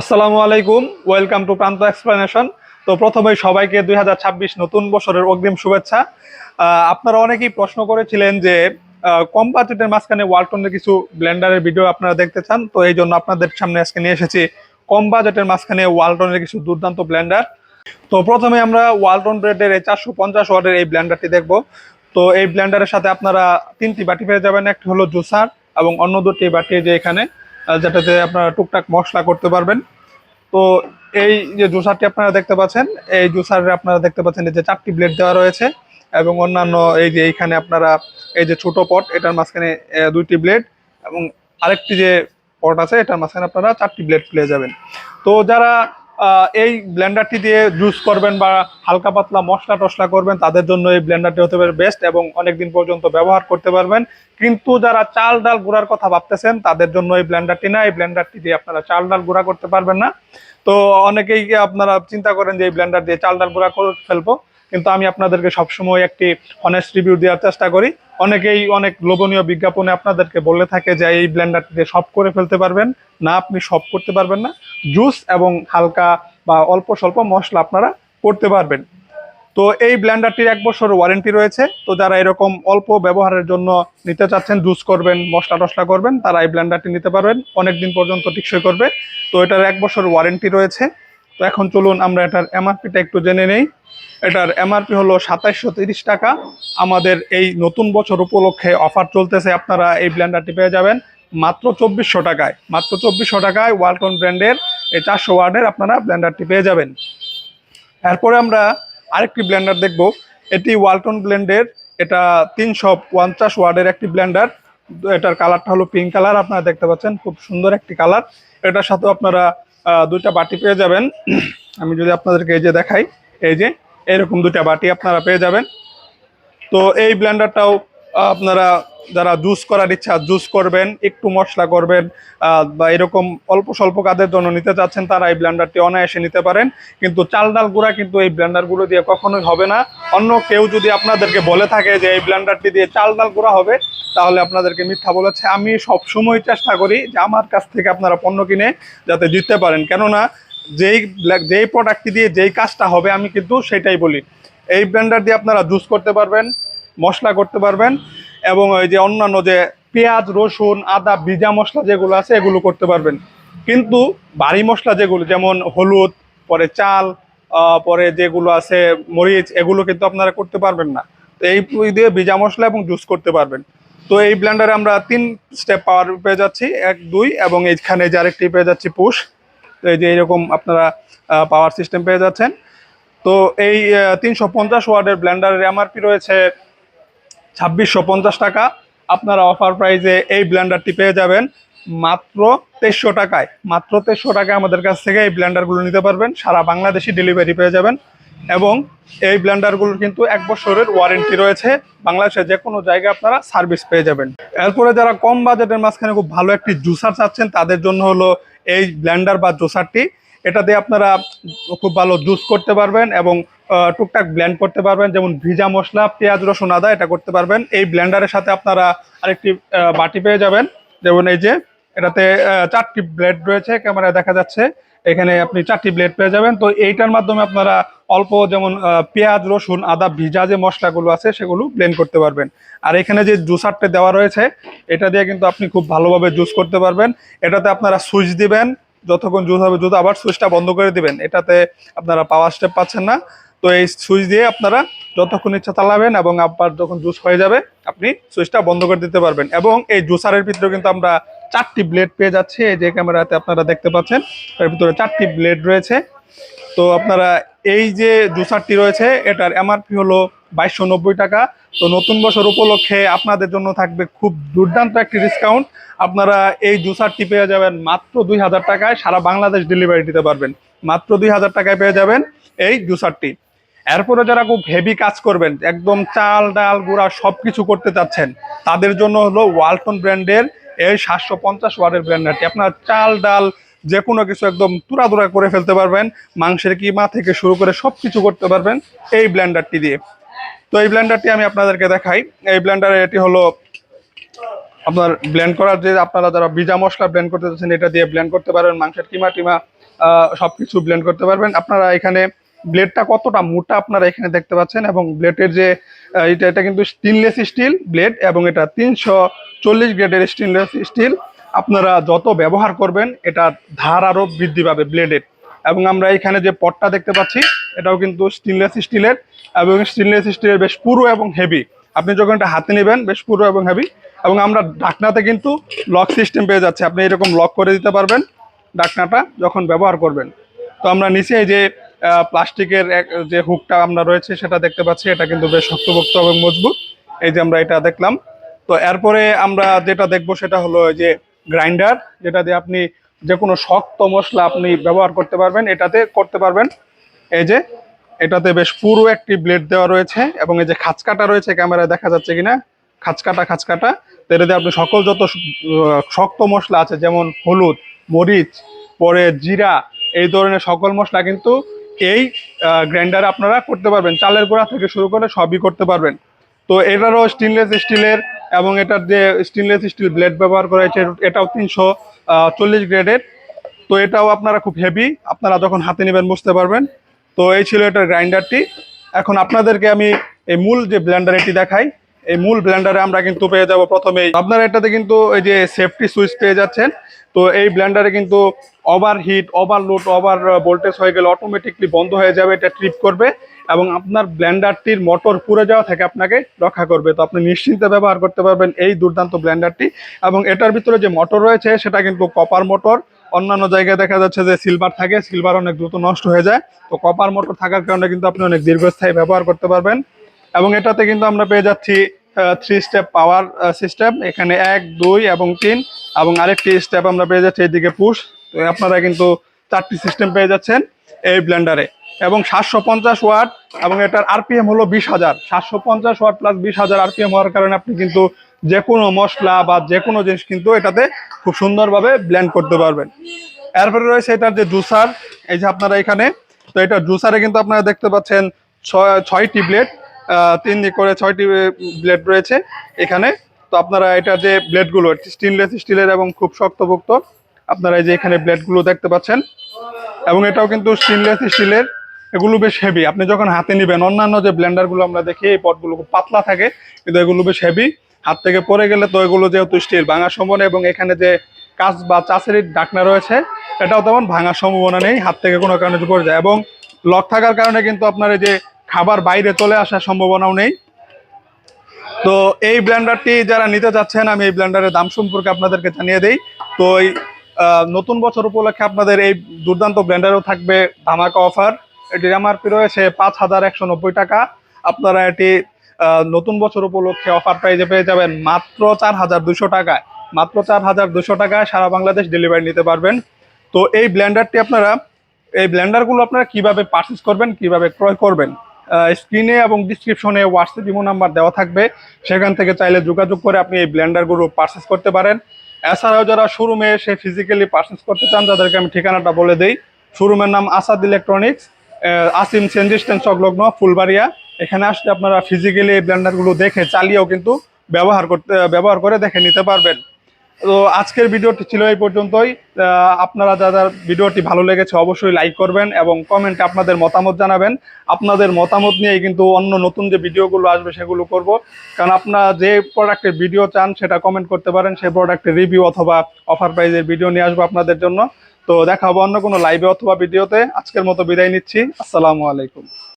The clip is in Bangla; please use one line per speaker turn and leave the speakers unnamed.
আসসালামু আলাইকুম, ওয়েলকাম টু প্রান্ত এক্সপ্লেনেশন। তো প্রথমেই সবাইকে দুই হাজার ছাব্বিশ নতুন বছরের অগ্রিম শুভেচ্ছা। আপনারা অনেকেই প্রশ্ন করেছিলেন যে কম বাজেটের মাঝখানে ওয়ালটনের কিছু ব্লেন্ডারের ভিডিও আপনারা দেখতে চান। তো এই জন্য আপনাদের সামনে আজকে নিয়ে এসেছি কম বাজেটের মাঝখানে ওয়ালটনের কিছু দুর্দান্ত ব্লেন্ডার। তো প্রথমে আমরা ওয়ালটন ব্রেডের এই চারশো পঞ্চাশ ওয়ার্ডের এই ব্লেন্ডারটি দেখব। তো এই ব্লেন্ডারের সাথে আপনারা তিনটি বাটি পেয়ে যাবেন, একটি হলো জুসার এবং অন্য দুটি বাটি যে এখানে। যেটাতে আপনারা টুকটাক মশলা করতে পারবেন। তো এই যে জুসারটি আপনারা দেখতে পাচ্ছেন, এই জুসারে আপনারা দেখতে পাচ্ছেন যে চারটি ব্লেড দেওয়া রয়েছে এবং অন্যান্য এই যে এইখানে আপনারা এই যে ছোট পট, এটার মাঝখানে দুইটি ব্লেড এবং আরেকটি যে পট আছে, এটার মাঝখানে আপনারা চারটি ব্লেড পেয়ে যাবেন। তো যারা এই ব্লেন্ডারটি দিয়ে জুস করবেন বা হালকা পাতলা মশলা টসলা করবেন, তাদের জন্য এই ব্লেন্ডারটি হতে পারে বেস্ট এবং অনেকদিন পর্যন্ত ব্যবহার করতে পারবেন। কিন্তু যারা চাল ডাল গুঁড়ার কথা ভাবতেছেন, তাদের জন্য এই ব্লেন্ডারটি না, এই ব্লেন্ডারটি দিয়ে আপনারা চাল ডাল গুঁড়া করতে পারবেন না। তো অনেকেই আপনারা চিন্তা করেন যে এই ব্লেন্ডার দিয়ে চাল ডাল গুঁড়া করে ফেলব। কিন্তু আমি আপনাদেরকে সবসময় একটি অনেস্ট রিভিউ দেওয়ার চেষ্টা করি। অনেকেই অনেক লোভনীয় বিজ্ঞাপনে আপনাদেরকে বলে থাকে যে এই ব্লেন্ডারটি দিয়ে সব করে ফেলতে পারবেন, না আপনি সব করতে পারবেন না। জুস এবং হালকা বা অল্প স্বল্প মশলা আপনারা করতে পারবেন। তো এই ব্লেন্ডারটির এক বছর ওয়ারেন্টি রয়েছে। তো যারা এরকম অল্প ব্যবহারের জন্য নিতে চাচ্ছেন, জুস করবেন, মশলা টশলা করবেন, তারা এই ব্লেন্ডারটি নিতে পারবেন। অনেক দিন পর্যন্ত টিকসই করবে। তো এটার এক বছর ওয়ারেন্টি রয়েছে। তো এখন চলুন আমরা এটার এমআরপিটা একটু জেনে নেই। এটার এমআরপি হলো সাতাইশশো তিরিশ টাকা। আমাদের এই নতুন বছর উপলক্ষে অফার চলতেছে, আপনারা এই ব্ল্যান্ডারটি পেয়ে যাবেন মাত্র চব্বিশশো টাকায়। মাত্র চব্বিশশো টাকায় ওয়ালটন ব্র্যান্ডের এই চারশো ওয়ার্ডের আপনারা ব্ল্যান্ডারটি পেয়ে যাবেন। এরপরে আমরা আরেকটি ব্ল্যান্ডার দেখব। এটি ওয়ালটন ব্লেন্ডের এটা তিনশো পঞ্চাশ ওয়ার্ডের একটি ব্ল্যান্ডার এটার কালারটা হলো পিঙ্ক কালার আপনারা দেখতে পাচ্ছেন, খুব সুন্দর একটি কালার এটার সাথেও আপনারা দুইটা বাটি পেয়ে যাবেন। আমি যদি আপনাদেরকে এই যে দেখাই, এই যে এরকম দুইটা বাটি আপনারা পেয়ে যাবেন। তো এই ব্ল্যান্ডারটাও আপনারা যারা জুস করার ইচ্ছা, জুস করবেন, একটু মশলা করবেন বা এরকম অল্প স্বল্প কাজের জন্য নিতে চাচ্ছেন, তারা এই ব্লেন্ডারটি অনায়াসে নিতে পারেন। কিন্তু চাল ডাল গুঁড়া কিন্তু এই ব্লেন্ডারগুলো দিয়ে কখনোই হবে না। অন্য কেউ যদি আপনাদেরকে বলে থাকে যে এই ব্লেন্ডারটি দিয়ে চাল ডাল গুঁড়া হবে, তাহলে আপনাদেরকে মিথ্যা বলেছে। আমি সবসময় চেষ্টা করি যে আমার কাছ থেকে আপনারা পণ্য কিনে যাতে জিততে পারেন। কেননা যেই যেই প্রোডাক্টটি দিয়ে যেই কাজটা হবে, আমি কিন্তু সেটাই বলি। এই ব্লেন্ডার দিয়ে আপনারা জুস করতে পারবেন, মশলা করতে পারবেন এবং ওই যে অন্যান্য যে পেঁয়াজ, রসুন, আদা, ভিজা মশলা যেগুলো আছে, এগুলো করতে পারবেন। কিন্তু ভারী মশলা যেগুলো, যেমন হলুদ, পরে চাল পরে যেগুলো আছে, মরিচ, এগুলো কিন্তু আপনারা করতে পারবেন না। তো এই দিয়ে ভিজা মশলা এবং জুস করতে পারবেন। তো এই ব্লেন্ডারে আমরা তিন স্টেপ পাওয়ার পেয়ে যাচ্ছি, এক, দুই, এবং এইখানে যে আরেকটি পেয়ে যাচ্ছি পুশ। তো এই যে এরকম আপনারা পাওয়ার সিস্টেম পেয়ে যাচ্ছেন। তো এই তিনশো পঞ্চাশ ওয়ার্ডের ব্লেন্ডারের এমআরপি রয়েছে ছাব্বিশশো পঞ্চাশ টাকা। আপনারা অফার প্রাইজে এই ব্লেন্ডারটি পেয়ে যাবেন। মাত্র তেইশশো টাকায়। মাত্র তেইশশো টাকায় আমাদের কাছ থেকে এই ব্লেন্ডারগুলো নিতে পারবেন। সারা বাংলাদেশি ডেলিভারি পেয়ে যাবেন। এবং এই ব্লেন্ডারগুলোর কিন্তু এক বছরের ওয়ারেন্টি রয়েছে। বাংলাদেশের যে কোনো জায়গায় আপনারা সার্ভিস পেয়ে যাবেন। এরপরে যারা কম বাজেটের মাঝখানে খুব ভালো একটি জুসার চাচ্ছেন, তাদের জন্য হলো এই ব্লেন্ডার বা জুসারটি এটা দিয়ে আপনারা খুব ভালো জুস করতে পারবেন এবং টুকটাক ব্ল্যান্ড করতে পারবেন, যেমন ভিজা মশলা, পেঁয়াজ, রসুন, আদা, এটা করতে পারবেন। এই ব্লেন্ডারের সাথে আপনারা আরেকটি বাটি পেয়ে যাবেন। যেমন এই যে, এটাতে চারটি ব্লেড রয়েছে, ক্যামেরায় দেখা যাচ্ছে। এখানে আপনি চারটি ব্লেড পেয়ে যাবেন। তো এইটার মাধ্যমে আপনারা অল্প যেমন পেঁয়াজ, রসুন, আদা, ভিজা যে মশলাগুলো আছে, সেগুলো ব্লেন্ড করতে পারবেন। আর এখানে যে জুসারটা দেওয়া রয়েছে, এটা দিয়ে কিন্তু আপনি খুব ভালোভাবে জুস করতে পারবেন। এটাতে আপনারা সুইচ দিবেন। যতক্ষণ জুস হবে, জুস আবার সুইচটা বন্ধ করে দিবেন। এটাতে আপনারা পাওয়ার স্টেপ পাচ্ছেন না। তো এই সুইচ দিয়ে আপনারা যতক্ষণ ইচ্ছা চালাবেন এবং আবার যখন জুস হয়ে যাবে, আপনি সুইচটা বন্ধ করে দিতে পারবেন। এবং এই জুসারের ভিতরে কিন্তু আমরা চারটি ব্লেড পেয়ে যাচ্ছি। এই যে ক্যামেরাতে আপনারা দেখতে পাচ্ছেন, এর ভিতরে চারটি ব্লেড রয়েছে। তো আপনারা এই যে জুসারটি রয়েছে, এটার এমআরপি হলো বাইশশো নব্বই টাকা। তো নতুন বছর উপলক্ষে আপনাদের জন্য থাকবে খুব দুর্দান্ত একটি ডিসকাউন্ট আপনারা এই জুসারটি পেয়ে যাবেন মাত্র দুই হাজার টাকায় সারা বাংলাদেশ ডেলিভারি দিতে পারবেন। মাত্র দুই হাজার টাকায় পেয়ে যাবেন এই জুসারটি। এরপরে যারা খুব হেভি কাজ করবেন, একদম চাল, ডাল, গুঁড়া সব কিছু করতে চাচ্ছেন, তাদের জন্য হলো ওয়ালটন ব্র্যান্ডের এই সাতশো পঞ্চাশ ওয়ার্ডের ব্র্যান্ডারটি আপনার চাল, ডাল যে কোনো কিছু একদম তুরাদুরা করে ফেলতে পারবেন, মাংসের কিমা থেকে শুরু করে সব কিছু করতে পারবেন এই ব্ল্যান্ডারটি দিয়ে। তো এই ব্ল্যান্ডারটি আমি আপনাদেরকে দেখাই। এই ব্লেন্ডারে এটি হলো আপনার ব্লেন্ড করার যে আপনারা যারা ভিজা মশলা ব্লেন্ড করতে চাচ্ছেন, এটা দিয়ে ব্লেন্ড করতে পারবেন মাংসের কিমা টিমা সব কিছু ব্লেন্ড করতে পারবেন। আপনারা এখানে ব্লেডটা কতটা মোটা আপনারা এখানে দেখতে পাচ্ছেন এবং ব্লেডের যে এটা এটা কিন্তু স্টেনলেস স্টিল ব্লেড এবং এটা তিনশো চল্লিশ গ্রেডের স্টেনলেস স্টিল আপনারা যত ব্যবহার করবেন, এটা ধার আরও বৃদ্ধি পাবে ব্লেডের এবং আমরা এখানে যে পটটা দেখতে পাচ্ছি, এটাও কিন্তু স্টেনলেস স্টিলের এবং স্টেনলেস স্টিলের বেশ পুরো এবং হেভি আপনি যখন এটা হাতে নেবেন, বেশ পুরো এবং হেভি এবং আমরা ডাকনাতে কিন্তু লক সিস্টেম পেয়ে যাচ্ছে। আপনি এরকম লক করে দিতে পারবেন ডাকনাটা যখন ব্যবহার করবেন। তো আমরা নিচে যে প্লাস্টিকের যে হুকটা আমরা রয়েছে, সেটা দেখতে পাচ্ছি, এটা কিন্তু বেশ শক্তপোক্ত এবং মজবুত। এই যে আমরা এটা দেখলাম। তো এরপরে আমরা যেটা দেখব সেটা হলো যে গ্রাইন্ডার, যেটা দিয়ে আপনি যে কোনো শক্ত মশলা আপনি ব্যবহার করতে পারবেন, এটাতে করতে পারবেন। এই যে, এটাতে বেশ পুরো একটি ব্লেড দেওয়া রয়েছে এবং এই যে খাঁচকাটা রয়েছে, ক্যামেরায় দেখা যাচ্ছে কিনা খাঁচকাটা খাঁচকাটা। দিয়ে আপনি সকল যত শক্ত মশলা আছে, যেমন হলুদ, মরিচ, পরে জিরা, এই ধরনের সকল মশলা কিন্তু এই গ্রাইন্ডারে আপনারা করতে পারবেন। চালের গোড়া থেকে শুরু করে সবই করতে পারবেন। তো এটারও স্টেনলেস স্টিলের এবং এটার যে স্টেনলেস স্টিল ব্লেড ব্যবহার করা হয়েছে, এটাও তিনশো চল্লিশ গ্রেডের তো এটাও আপনারা খুব হেভি আপনারা যখন হাতে নেবেন বুঝতে পারবেন। তো এই ছিল এটার গ্রাইন্ডারটি এখন আপনাদেরকে আমি এই মূল যে ব্লেন্ডার এটি দেখাই। এই মূল ব্লেন্ডারে আমরা কিন্তু পেয়ে যাব প্রথমেই। আপনারা এটাতে কিন্তু এই যে সেফটি সুইচ পেয়ে যাচ্ছেন। তো এই ব্লেন্ডারে কিন্তু over heat overload over voltage হয়ে গেলে অটোমেটিকলি বন্ধ হয়ে যাবে, এটা ট্রিপ করবে এবং আপনার ব্লেন্ডারটির মোটর পুড়ে যাওয়া থেকে আপনাকে রক্ষা করবে। তো আপনি নিশ্চিন্তে ব্যবহার করতে পারবেন এই দুর্দান্ত ব্লেন্ডারটি এবং এটার ভিতরে যে মোটর রয়েছে, সেটা কিন্তু কপার মোটর অন্যান্য জায়গায় দেখা যাচ্ছে যে সিলভার থাকে সিলভার অনেক দ্রুত নষ্ট হয়ে যায়। তো কপার মোটর থাকার কারণে কিন্তু আপনি অনেক দীর্ঘস্থায়ী ব্যবহার করতে পারবেন। এবং এটাতে কিন্তু আমরা পেয়ে যাচ্ছি থ্রি স্টেপ পাওয়ার সিস্টেম এখানে এক, দুই এবং তিন এবং আরেকটি স্টেপ আমরা পেয়ে যাচ্ছি এইদিকে পুশ তো আপনারা কিন্তু চারটি সিস্টেম পেয়ে যাচ্ছেন এই ব্লেন্ডারে এবং সাতশো পঞ্চাশ ওয়াট এবং এটার আরপিএম হলো বিশ হাজার। সাতশো পঞ্চাশ ওয়াট প্লাস বিশ হাজার আরপিএম হওয়ার কারণে আপনি কিন্তু যে কোনো মশলা বা যে কোনো জিনিস কিন্তু এটাতে খুব সুন্দরভাবে ব্লেন্ড করতে পারবেন। এরপরে রয়েছে এটার যে জুসার এই যে আপনারা এখানে, তো এটা জুসারে কিন্তু আপনারা দেখতে পাচ্ছেন ছয়, ছয়টি ব্লেড তিন দিক করে ছয়টি ব্লেড রয়েছে এখানে। তো আপনারা এটা যে ব্লেডগুলো স্টেনলেস স্টিলের এবং খুব শক্তপোক্ত, আপনারা এই যে এখানে ব্লেডগুলো দেখতে পাচ্ছেন। এবং এটাও কিন্তু স্টেনলেস স্টিলের এগুলো বেশ হেভি আপনি যখন হাতে নিবেন, অন্যান্য যে ব্লেন্ডারগুলো আমরা দেখি, এই পটগুলো খুব পাতলা থাকে, কিন্তু এগুলো বেশ হেভি হাত থেকে পড়ে গেলে তো এগুলো যেহেতু স্টিল ভাঙার সম্ভাবনা এবং এখানে যে কাঁচ বা চাষের ডাকনা রয়েছে, এটাও তেমন ভাঙার সম্ভাবনা নেই, হাত থেকে কোনো কারণে পড়ে যায়। এবং লক থাকার কারণে কিন্তু আপনার এই যে খাবার বাইরে চলে আসার সম্ভাবনাও নেই। তো এই ব্লেন্ডারটি যারা নিতে চাচ্ছেন, আমি এই ব্লেন্ডারের দাম সম্পর্কে আপনাদেরকে জানিয়ে দেই। তো এই নতুন বছর উপলক্ষে আপনাদের এই দুর্দান্ত ব্লেন্ডারও থাকবে ধামাকা অফার। এটির এমআরপি রয়েছে পাঁচ হাজার একশো নব্বই টাকা। আপনারা এটি নতুন বছর উপলক্ষে অফার প্রাইজে পেয়ে যাবেন মাত্র চার হাজার দুশো টাকায়। মাত্র চার হাজার দুশো টাকায় সারা বাংলাদেশ ডেলিভারি নিতে পারবেন। তো এই ব্লেন্ডারটি আপনারা, এই ব্লেন্ডারগুলো আপনারা কীভাবে পারচেস করবেন, কীভাবে ক্রয় করবেন স্ক্রিনে এবং ডিসক্রিপশনে হোয়াটসঅ্যাপ ইমো নাম্বার দেওয়া থাকবে। সেখান থেকে চাইলে যোগাযোগ করে আপনি এই ব্লেন্ডারগুলো পারচেস করতে পারেন। এছাড়াও যারা শোরুমে এসে ফিজিক্যালি পারচেস করতে চান, তাদেরকে আমি ঠিকানাটা বলে দিই। শোরুমের নাম Asad electronics Asim change stand সংলগ্ন ফুলবাড়িয়া। এখানে আসলে আপনারা ফিজিক্যালি এই ব্লেন্ডারগুলো দেখে, চালিয়েও কিন্তু ব্যবহার করতে, ব্যবহার করে দেখে নিতে পারবেন। তো আজকের ভিডিওটি ছিল এই পর্যন্তই। আপনারা যাদের ভিডিওটি ভালো লেগেছে অবশ্যই লাইক করবেন এবং কমেন্টে আপনাদের মতামত জানাবেন। আপনাদের মতামত নিয়েই কিন্তু অন্য নতুন যে ভিডিওগুলো আসবে সেগুলো করব। কারণ আপনারা যে প্রোডাক্টের ভিডিও চান সেটা কমেন্ট করতে পারেন, সেই প্রোডাক্টের রিভিউ অথবা অফার প্রাইজের ভিডিও নিয়ে আসব আপনাদের জন্য। তো দেখা হবে অন্য কোনো লাইভে অথবা ভিডিওতে আজকের মতো বিদায় নিচ্ছি। আসসালামু আলাইকুম।